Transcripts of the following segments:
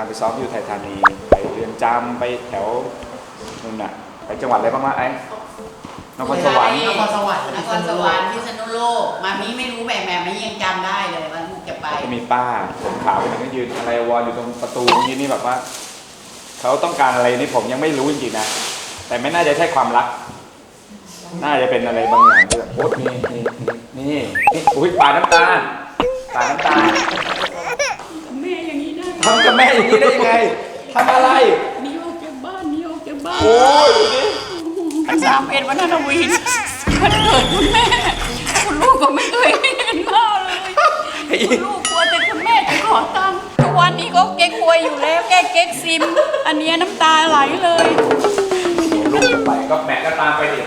างไปซ้อมที่อุทัยธานีไปเรือนจำไปแถวนู่นน่ะไปจังหวัดอะไรบ้างวะไอ้นครสวรรค์ นครสวรรค์นครสวรรค์พิษณุโลก มามีไม่รู้แบบแบบไม่ยังจำได้เลยว่าลูกจะไปแล้วก็มีป้าผมขาวคนหนึงก็ยืนอะไรวอลอยู่ตรงประตูยืนนี่แบบว่าเขาต้องการอะไรนี่ผมยังไม่รู้จริงๆนะ แต่ไม่น่าจะใช่ความรัก น่าจะเป็นอะไรบางอย่างที่แบบโอ๊ยนี่นี่นี่นี่นี่อุ้ยปาดน้ำตาลปาดน้ำตา ทำกับแม่อย่างนี้ได้ยังไงทำอะไร หนีออกจากบ้านหนีออกจากบ้านโอ้ยดูดิสามเอ็ดวันฮาโลวีนวันเกิดคุณแม่คุณลูกก็ไม่เคยเห็นหน้าเลยคุณลูกกลัวแต่คุณแม่จะขอตังค์ทุกวันนี้ก็เก๊กควยอยู่แล้วแก้เก๊กซิม อันเนี้ยน้ำตาไหลเลยลูกจะไปก็แม่ก็ตามไปดิ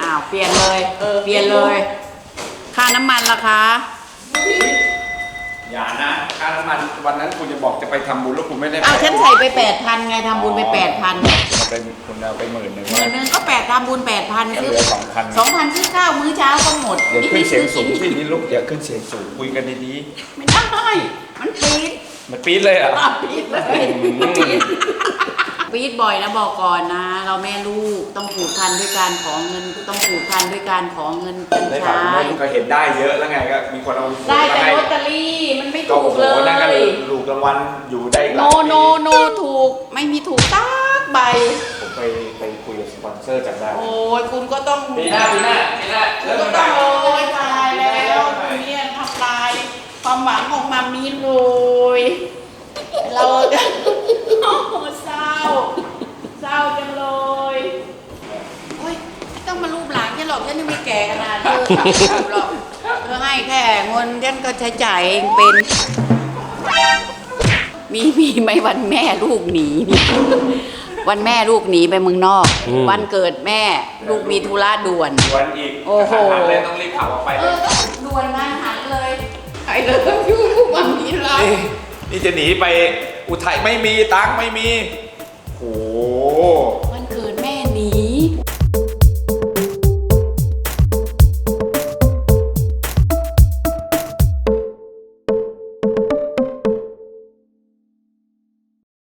อ้าวเปลี่ยนเลยเปลี่ยนเลย ค่าน้ำมันล่ะคะ อย่านะค่าน้ำมันวันนั้นคุณจะบอกจะไปทำบุญแล้วคุณไม่ได้ไปอ้าวฉันใส่ไปแปดพันไงทำบุญไปแปดพันเอาไปคุณเอาไปหมื่นหนึ่งหมื่นหนึงก็แปดทำบุญแปดพันก็ซื้เหลือสองพันสองพันซื้อข้าวมื้อเช้าก็หมดเดี๋ยวนี่ขึ้ไม่นเสียซื้งอสูงกินที่นี่ลูกเดี๋ยวขึ้นเสียงสูงคุยกันดีไม่ได้ มันปี๊ดๆมันปี๊ดเลยเหรอะอะ ปี๊ดเลยปี๊ด ปี๊ดบ่อยนะบอกก่อนนะ เราแม่ลูกต้องผูกพันด้วยการขอเงินต้องผูกพันด้วยการขอเงินกันได้ข่าวใช้แม่ลูกก็เห็นได้เยอะแล้วไงก็มีคนเอาได้แต่มาให้ลอตเตอรี่มันไม่ก็ถูโอ้กโหเลนั่นก็ยลูกรางวัลอยู่ได้หโนลายปีโนโนถูกไม่มีถูกสักใบ ผมไปไปคุยกับสปอนเซอร์จำได้โอ้ยคุณก็ต้องปีหน้าปีหน้าปีหน้าคุเริ่ณมก็ใหต้ม่องโอยตายแล้วคุณเนี่ยทำลายความหวังของมามีเลยเราจะโอ้โหเศร้า เศร้าจังเลยโอ้ยไม่ต้องมารูปหลานฉันห รอกฉันยังไม่แก่ขนาดเธอหรอกเธอให้แค่เงินฉันก็ใช้จ่ายเองเป็น มีมีไหมวันแม่ลูกหนีนี่วันแม่ลูกหนีไปเมืองนอกวันเกิดแม่ลูกมีธุระด่วน วันอีกโอ้โหกระทันหันเลยต้องรีบขับออกไปเออก็ด่วนงานหันเลยใครเลยยูวันนี้เรา นี่นี่จะหนีไปอุทัยไม่มีตังค์ไม่มีโห